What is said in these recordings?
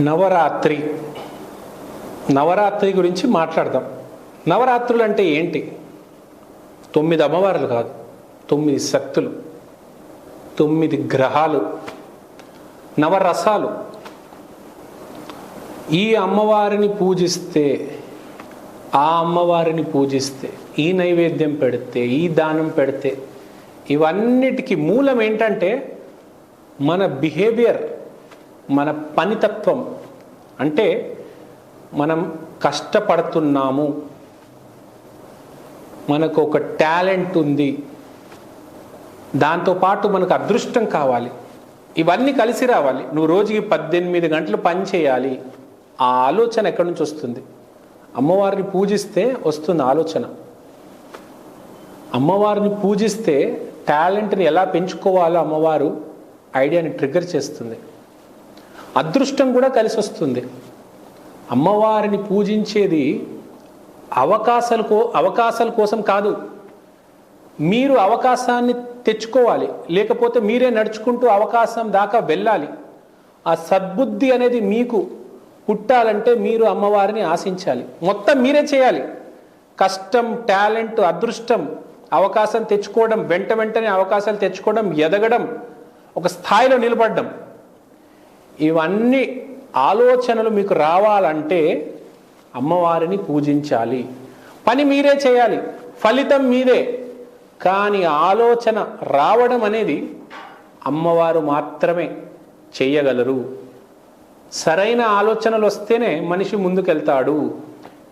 నవరాత్రి. నవరాత్రి గురించి మాట్లాడదాం. నవరాత్రులు అంటే ఏంటి? తొమ్మిది అమ్మవార్లు కాదు తొమ్మిది శక్తులు తొమ్మిది గ్రహాలు నవరసాలు. ఈ అమ్మవారిని పూజిస్తే ఆ అమ్మవారిని పూజిస్తే ఈ నైవేద్యం పెడితే ఈ దానం పెడితే ఇవన్నిటికీ మూలం ఏంటంటే మన బిహేవియర్. మన పనితత్వం. అంటే మనం కష్టపడుతున్నాము. మనకు ఒక టాలెంట్ ఉంది. దాంతోపాటు మనకు అదృష్టం కావాలి. ఇవన్నీ కలిసి రావాలి. నువ్వు రోజుకి పద్దెనిమిది గంటలు పని చేయాలి. ఆ ఆలోచన ఎక్కడి నుంచి వస్తుంది? అమ్మవారిని పూజిస్తే వస్తుంది ఆలోచన. అమ్మవారిని పూజిస్తే టాలెంట్ని ఎలా పెంచుకోవాలో అమ్మవారు ఐడియాని ట్రిగర్ చేస్తుంది. అదృష్టం కూడా కలిసి వస్తుంది అమ్మవారిని పూజించేది అవకాశాల కో అవకాశాల కోసం కాదు. మీరు అవకాశాన్ని తెచ్చుకోవాలి. లేకపోతే మీరే నడుచుకుంటూ అవకాశం దాకా వెళ్ళాలి. ఆ సద్బుద్ధి అనేది మీకు పుట్టాలంటే మీరు అమ్మవారిని ఆశించాలి. మొత్తం మీరే చేయాలి. కష్టం టాలెంట్ అదృష్టం అవకాశం తెచ్చుకోవడం వెంట వెంటనే అవకాశాలు తెచ్చుకోవడం ఎదగడం ఒక స్థాయిలో నిలబడడం. ఇవన్నీ ఆలోచనలు మీకు రావాలంటే అమ్మవారిని పూజించాలి. పని మీరే చేయాలి ఫలితం మీదే. కానీ ఆలోచన రావడం అనేది అమ్మవారు మాత్రమే చేయగలరు. సరైన ఆలోచనలు వస్తేనే మనిషి ముందుకెళ్తాడు.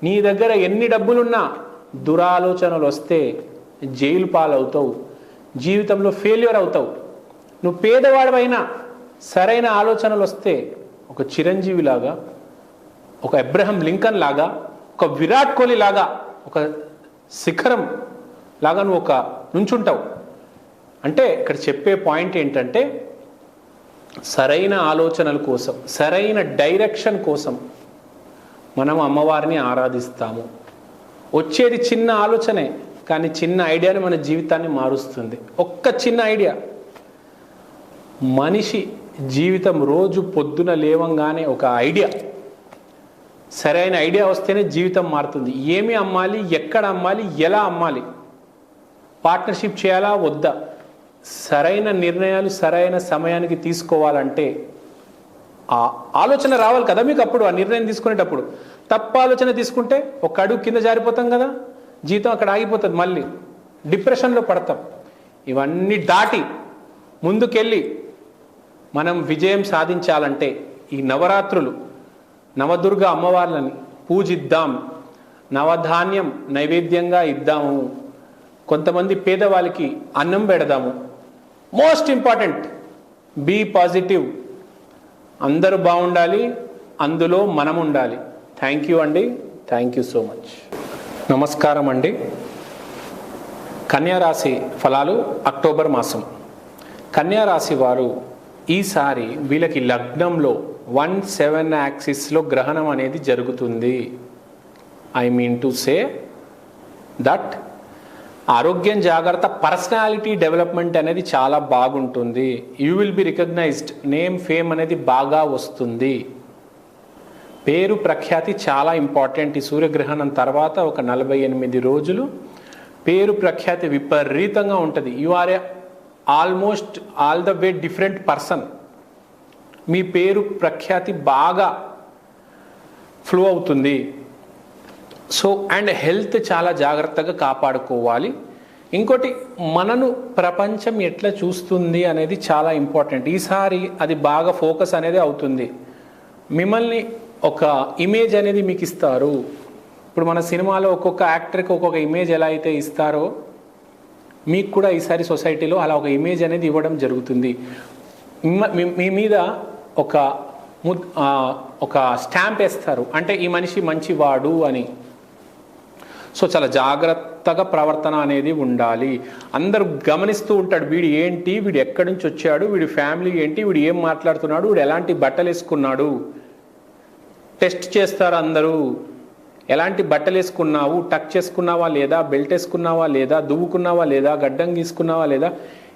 నీ దగ్గర ఎన్ని డబ్బులున్నా దురాలోచనలు వస్తే జైలు పాలవుతావు. జీవితంలో ఫెయిల్యూర్ అవుతావు. నువ్వు పేదవాడవైనా సరైన ఆలోచనలు వస్తే ఒక చిరంజీవి లాగా ఒక అబ్రహం లింకన్ లాగా ఒక విరాట్ కోహ్లీ లాగా ఒక శిఖరం లాగా నువ్వు ఒక నుంచుంటావు. అంటే ఇక్కడ చెప్పే పాయింట్ ఏంటంటే సరైన ఆలోచనల కోసం సరైన డైరెక్షన్ కోసం మనం అమ్మవారిని ఆరాధిస్తాము. వచ్చేది చిన్న ఆలోచనే కానీ చిన్న ఐడియాని మన జీవితాన్ని మారుస్తుంది. ఒక్క చిన్న ఐడియా. మనిషి జీవితం రోజు పొద్దున లేవంగానే ఒక ఐడియా. సరైన ఐడియా వస్తేనే జీవితం మారుతుంది. ఏమి అమ్మాలి? ఎక్కడ అమ్మాలి? ఎలా అమ్మాలి? పార్ట్నర్షిప్ చేయాలా? వద్దా? సరైన నిర్ణయాలు సరైన సమయానికి తీసుకోవాలంటే ఆ ఆలోచన రావాలి కదా మీకు అప్పుడు ఆ నిర్ణయం తీసుకునేటప్పుడు. తప్పు ఆలోచన తీసుకుంటే ఒక అడుగు కింద జారిపోతాం కదా? జీవితం అక్కడ ఆగిపోతుంది మళ్ళీ. డిప్రెషన్లో పడతాం. ఇవన్నీ దాటి ముందుకెళ్ళి మనం విజయం సాధించాలంటే ఈ నవరాత్రులు నవదుర్గ అమ్మవార్లని పూజిద్దాం. నవధాన్యం నైవేద్యంగా ఇద్దాము. కొంతమంది పేదవాళ్ళకి అన్నం పెడదాము. Most important be positive. అందరూ బాగుండాలి అందులో మనం ఉండాలి థ్యాంక్ యూ అండి థ్యాంక్ యూ సో మచ్. నమస్కారం అండి. కన్యారాశి ఫలాలు అక్టోబర్ మాసం. కన్యారాశి వారు ఈసారి వీళ్ళకి లగ్నంలో వన్ సెవెన్ యాక్సిస్లో గ్రహణం అనేది జరుగుతుంది. I mean to say that ఆరోగ్యం జాగ్రత్త పర్సనాలిటీ డెవలప్మెంట్ అనేది చాలా బాగుంటుంది. You will be recognised name fame అనేది బాగా వస్తుంది. పేరు ప్రఖ్యాతి చాలా ఇంపార్టెంట్ ఈ సూర్యగ్రహణం తర్వాత ఒక నలభై ఎనిమిది రోజులు పేరు ప్రఖ్యాతి విపరీతంగా ఉంటుంది. You are a almost all the way different person. మీ పేరు ప్రఖ్యాతి బాగా ఫ్లో అవుతుంది. సో అండ్ హెల్త్ చాలా జాగ్రత్తగా కాపాడుకోవాలి. ఇంకోటి మనను ప్రపంచం ఎట్లా చూస్తుంది అనేది చాలా ఇంపార్టెంట్. ఈసారి అది బాగా ఫోకస్ అనేది అవుతుంది. మిమ్మల్ని ఒక ఇమేజ్ అనేది మీకు ఇస్తారు. ఇప్పుడు మన సినిమాలో ఒక్కొక్క యాక్టర్కి ఒక్కొక్క ఇమేజ్ ఎలా అయితే ఇస్తారో మీకు కూడా ఈసారి సొసైటీలో అలా ఒక ఇమేజ్ అనేది ఇవ్వడం జరుగుతుంది. మీ- మీద ఒక ఒక స్టాంప్ వేస్తారు. అంటే ఈ మనిషి మంచివాడు అని. సో చాలా జాగ్రత్తగా ప్రవర్తన అనేది ఉండాలి. అందరూ గమనిస్తూ ఉంటాడు వీడు ఏంటి వీడు ఎక్కడి నుంచి వచ్చాడు వీడి ఫ్యామిలీ ఏంటి వీడు ఏం మాట్లాడుతున్నాడు వీడు ఎలాంటి బట్టలు వేసుకున్నాడు టెస్ట్ చేస్తారు అందరూ. ఎలాంటి బట్టలు వేసుకున్నావు టక్ చేసుకున్నావా లేదా బెల్ట్ వేసుకున్నావా లేదా దువ్వుకున్నావా లేదా గడ్డం గీసుకున్నావా లేదా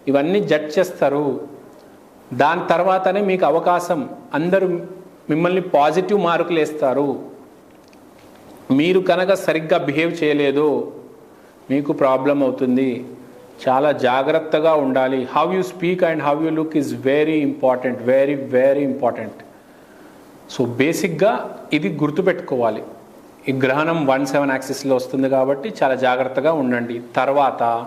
ఇవన్నీ జడ్జ్ చేస్తారు. దాని తర్వాతనే మీకు అవకాశం. అందరూ మిమ్మల్ని పాజిటివ్ మార్కులు వేస్తారు. మీరు కనుక సరిగ్గా బిహేవ్ చేయలేదు మీకు ప్రాబ్లం అవుతుంది. చాలా జాగ్రత్తగా ఉండాలి. How you speak and how you look is very important very very important so బేసిక్గా ఇది గుర్తుపెట్టుకోవాలి. ఈ గ్రహణం వన్ సెవెన్ యాక్సిస్లో వస్తుంది కాబట్టి చాలా జాగ్రత్తగా ఉండండి. తర్వాత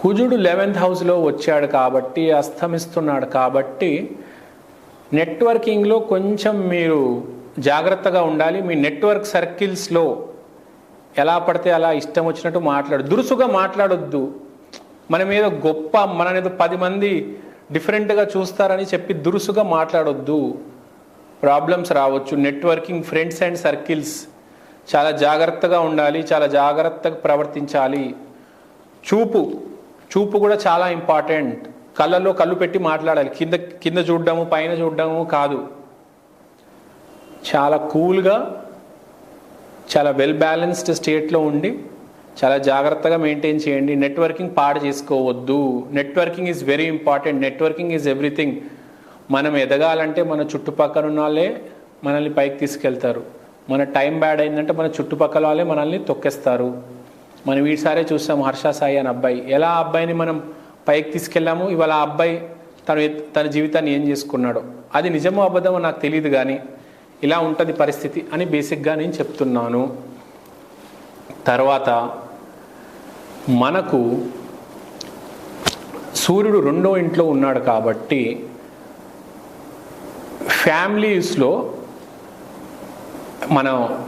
కుజుడు లెవెన్త్ హౌస్లో వచ్చాడు కాబట్టి అస్తమిస్తున్నాడు కాబట్టి నెట్వర్కింగ్లో కొంచెం మీరు జాగ్రత్తగా ఉండాలి. మీ నెట్వర్క్ సర్కిల్స్లో ఎలా పడితే అలా ఇష్టం వచ్చినట్టు మాట్లాడు. దురుసుగా మాట్లాడొద్దు. మన మీద గొప్ప మన మీద పది మంది డిఫరెంట్గా చూస్తారని చెప్పి దురుసుగా మాట్లాడొద్దు. ప్రాబ్లమ్స్ రావచ్చు. నెట్వర్కింగ్ ఫ్రెండ్స్ అండ్ సర్కిల్స్ చాలా జాగ్రత్తగా ఉండాలి చాలా జాగ్రత్తగా ప్రవర్తించాలి. చూపు చూపు కూడా చాలా ఇంపార్టెంట్ కళ్ళల్లో కళ్ళు పెట్టి మాట్లాడాలి. కింద కింద చూడడము పైన చూడడము కాదు. చాలా కూల్గా చాలా వెల్ బ్యాలెన్స్డ్ స్టేట్లో ఉండి చాలా జాగ్రత్తగా మెయింటైన్ చేయండి. నెట్వర్కింగ్ పాడు చేసుకోవద్దు. Networking is very important networking is everything మనం ఎదగాలంటే మన చుట్టుపక్కల ఉన్న వాళ్ళే మనల్ని పైకి తీసుకెళ్తారు. మన టైం బ్యాడ్ అయిందంటే మన చుట్టుపక్కల వాళ్ళే మనల్ని తొక్కేస్తారు. మనం వీటిసారే చూసాం హర్ష సాయి అని అబ్బాయి. ఎలా ఆ అబ్బాయిని మనం పైకి తీసుకెళ్ళాము? ఇవాళ ఆ అబ్బాయి తను తన జీవితాన్ని ఏం చేసుకున్నాడో. అది నిజమో అబద్ధమో నాకు తెలియదు కానీ ఇలా ఉంటుంది పరిస్థితి అని బేసిక్గా నేను చెప్తున్నాను. తర్వాత మనకు సూర్యుడు రెండో ఇంట్లో ఉన్నాడు కాబట్టి ఫ్యామిలీస్లో మనం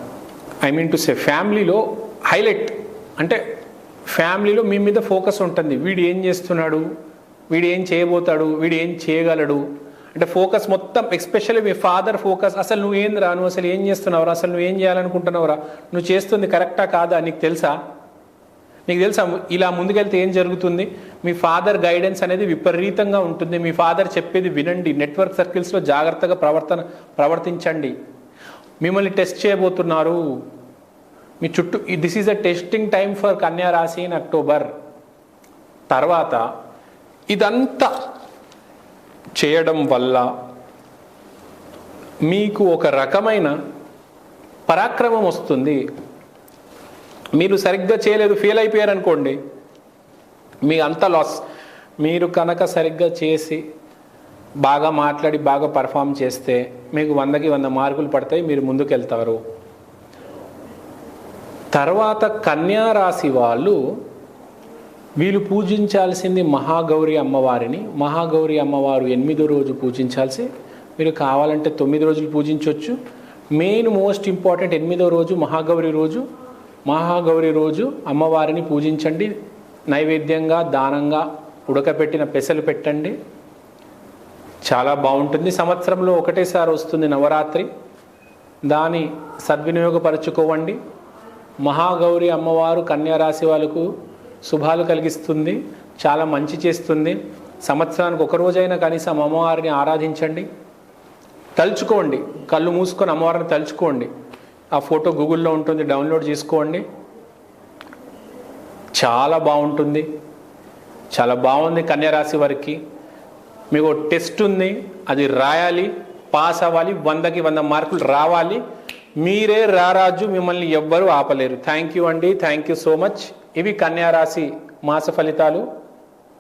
ఐ మీన్ టు సే ఫ్యామిలీలో హైలైట్ అంటే ఫ్యామిలీలో మీ మీద ఫోకస్ ఉంటుంది. వీడు ఏం చేస్తున్నాడు? వీడు ఏం చేయబోతాడు? వీడు ఏం చేయగలడు? అంటే ఫోకస్ మొత్తం ఎస్పెషల్లీ మీ ఫాదర్ ఫోకస్ అసలు నువ్వు నువ్వు అసలు ఏం చేస్తున్నావురా? అసలు నువ్వు ఏం చేయాలనుకుంటున్నావురా? నువ్వు చేస్తుంది కరెక్టా కాదా? నీకు తెలుసా? మీకు తెలుసా ఇలా ముందుకెళ్తే ఏం జరుగుతుంది? మీ ఫాదర్ గైడెన్స్ అనేది విపరీతంగా ఉంటుంది. మీ ఫాదర్ చెప్పేది వినండి. నెట్వర్క్ సర్కిల్స్లో జాగ్రత్తగా ప్రవర్తన ప్రవర్తించండి. మిమ్మల్ని టెస్ట్ చేయబోతున్నారు. మీ చుట్టూ this is a testing time for Kanya rashi in October. తర్వాత ఇదంతా చేయడం వల్ల మీకు ఒక రకమైన పరాక్రమం వస్తుంది. మీరు సరిగ్గా చేయలేదు ఫెయిల్ అయిపోయారు అనుకోండి. మీ అంత లాస్ మీరు కనుక సరిగ్గా చేసి బాగా మాట్లాడి బాగా పర్ఫామ్ చేస్తే మీకు వందకి వంద మార్కులు పడతాయి మీరు ముందుకెళ్తారు. తర్వాత కన్యారాశి వాళ్ళు వీళ్ళు పూజించాల్సింది మహాగౌరి అమ్మవారిని. మహాగౌరి అమ్మవారు ఎనిమిదో రోజు పూజించాల్సి మీరు కావాలంటే తొమ్మిది రోజులు పూజించవచ్చు మెయిన్ మోస్ట్ ఇంపార్టెంట్ ఎనిమిదో రోజు మహాగౌరి రోజు. మహాగౌరి రోజు అమ్మవారిని పూజించండి. నైవేద్యంగా దానంగా ఉడకపెట్టిన పెసలు పెట్టండి. చాలా బాగుంటుంది. సంవత్సరంలో ఒకటేసారి వస్తుంది నవరాత్రి. దాని సద్వినియోగపరచుకోవండి. మహాగౌరి అమ్మవారు కన్యారాశి వాళ్ళకు శుభాలు కలిగిస్తుంది. చాలా మంచి చేస్తుంది. సంవత్సరానికి ఒక రోజైనా కనీసం అమ్మవారిని ఆరాధించండి. తలుచుకోండి. కళ్ళు మూసుకొని అమ్మవారిని తలుచుకోండి. ఆ ఫోటో గూగుల్లో ఉంటుంది డౌన్లోడ్ చేసుకోండి. చాలా బాగుంటుంది. చాలా బాగుంది కన్యారాశి వారికి. మీకు టెస్ట్ ఉంది అది రాయాలి పాస్ అవ్వాలి వందకి వంద మార్కులు రావాలి. మీరే రారాజు మిమ్మల్ని ఎవ్వరూ ఆపలేరు. థ్యాంక్ యూ అండి థ్యాంక్ యూ సో మచ్ ఇవి కన్యారాశి మాస ఫలితాలు.